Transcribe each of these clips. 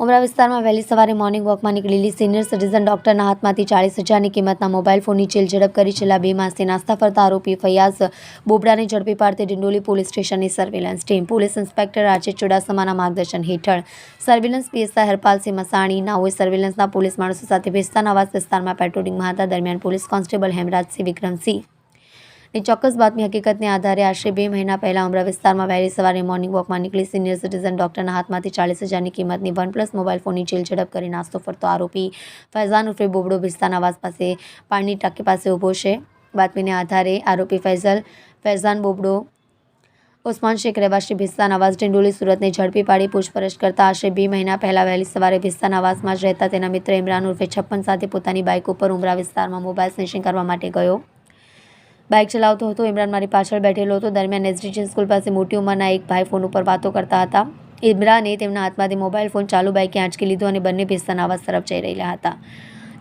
ઉમરા વિસ્તારમાં વહેલી સવારે મોર્નિંગ વોકમાં નીકળેલી સિનિયર સિટીઝન ડોક્ટરના હાથમાંથી ચાલીસ હજારની કિંમતના મોબાઈલ ફોનની ચેલ ઝડપ કરી છેલ્લા બે માસથી નાસ્તા ફરતા આરોપી ફૈયાઝ બોબડાને ઝડપી પાડતી ડિંડોલી પોલીસ સ્ટેશનની સર્વેલન્સ ટીમ પોલીસ ઇન્સ્પેક્ટર આજે ચુડાસમાના માર્ગદર્શન હેઠળ સર્વેલન્સ પીએસઆઈ હરપાલસિંહ મસાણી, નાઓએ સર્વેલન્સના પોલીસ માણસો સાથે ભેસ્તાન આવાસ વિસ્તારમાં પેટ્રોલિંગમાં હતા દરમિયાન પોલીસ કોન્સ્ટેબલ હેમરાજસિંહ વિક્રમસિંહ ની ચોક્કસ બાતમી હકીકતને આધારે આશરે બે મહિના પહેલા ઉમરા વિસ્તારમાં વહેલી સવારે મોર્નિંગ વોકમાં નીકળી સિનિયર સિટીઝન ડોક્ટરના હાથમાંથી ચાલીસ હજારની કિંમતની વન પ્લસ મોબાઈલ ફોનની જેલ ઝડપ કરી નાસ્તો ફરતો આરોપી ફૈઝાન ઉર્ફે બોબડો ભિસ્તાન આવાસ પાસે પાણીની ટાંકી પાસે ઊભો છે. બાતમીને આધારે આરોપી ફૈઝલ, ફૈઝાન બોબડો, ઉસ્માન શેખ રહેવાસી ભિસ્તાન આવાસ ડિંડોલી સુરતને ઝડપી પાડી પૂછપરછ કરતા આશરે બે મહિના પહેલા વહેલી સવારે ભિસ્તાન આવાસમાં જ રહેતા તેના મિત્ર ઇમરાન ઉર્ફે છપ્પન સાથે પોતાની બાઇક ઉપર ઉમરા વિસ્તારમાં મોબાઈલ સ્નેશિંગ કરવા માટે ગયો. બાઇક ચલાવતો હતો, ઇમરાન મારી પાછળ બેઠેલો હતો. દરમિયાન એસડીજી સ્કૂલ પાસે મોટી ઉંમરના એક ભાઈ ફોન ઉપર વાતો કરતા હતા. ઇમરાને તેમના હાથમાંથી મોબાઈલ ફોન ચાલુ બાઇકે આંચકી લીધો અને બંને ભિસ્તાન આવાસ તરફ જઈ રહ્યા હતા.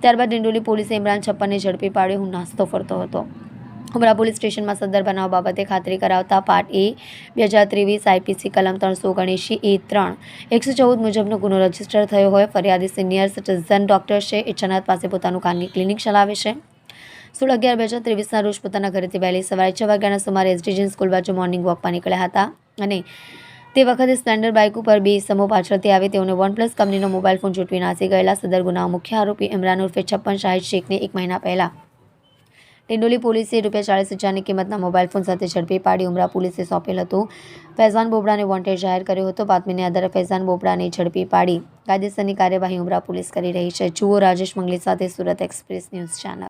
ત્યારબાદ ડિંડોલી પોલીસે ઇમરાન છપ્પનને ઝડપી પાડ્યો. હું નાસ્તો ફરતો હતો. ઉમરા પોલીસ સ્ટેશનમાં સદર બનાવ બાબતે ખાતરી કરાવતા પાર્ટ એ, બે હજાર ત્રેવીસ આઈપીસી કલમ ત્રણસો ઓગણએંશી એ ત્રણ, એકસો ચૌદ મુજબનો ગુનો રજિસ્ટર થયો હોય. ફરિયાદી સિનિયર સિટીઝન ડોક્ટર છે. ઇચ્છાનાથ પાસે પોતાનું ખાનગી ક્લિનિક ચલાવે છે. સોળ અગિયાર બે હજાર ત્રેવીસના રોજ પોતાના ઘરેથી વહેલી સવારે છ વાગ્યાના સુમારે એસડીજી સ્કૂલ બાજુ મોર્નિંગ વોકમાં નીકળ્યા હતા. અને તે વખતે સ્પ્લેન્ડર બાઇક ઉપર બે સમૂહ પાછળથી આવે તેઓને વન પ્લસ કંપનીનો મોબાઈલ ફોન ચૂંટવી નાસી ગયેલા સદર ગુનાઓ મુખ્ય આરોપી ઇમરાન ઉર્ફે છપ્પન શાહિદ શેખને એક મહિના પહેલા ડિંડોલી પોલીસે રૂપિયા ચાલીસ હજારની કિંમતના મોબાઈલ ફોન સાથે ઝડપી પાડી ઉમરા પોલીસે સોંપેલ હતું. ફૈઝાન બોબડાને વોન્ટેડ જાહેર કર્યો હતો. બાતમીને આધારે ફૈઝાન બોબડાને ઝડપી પાડી કાયદેસરની કાર્યવાહી ઉમરા પોલીસ કરી રહી છે. જુઓ રાજેશ મંગલી સાથે સુરત એક્સપ્રેસ ન્યૂઝ ચેનલ.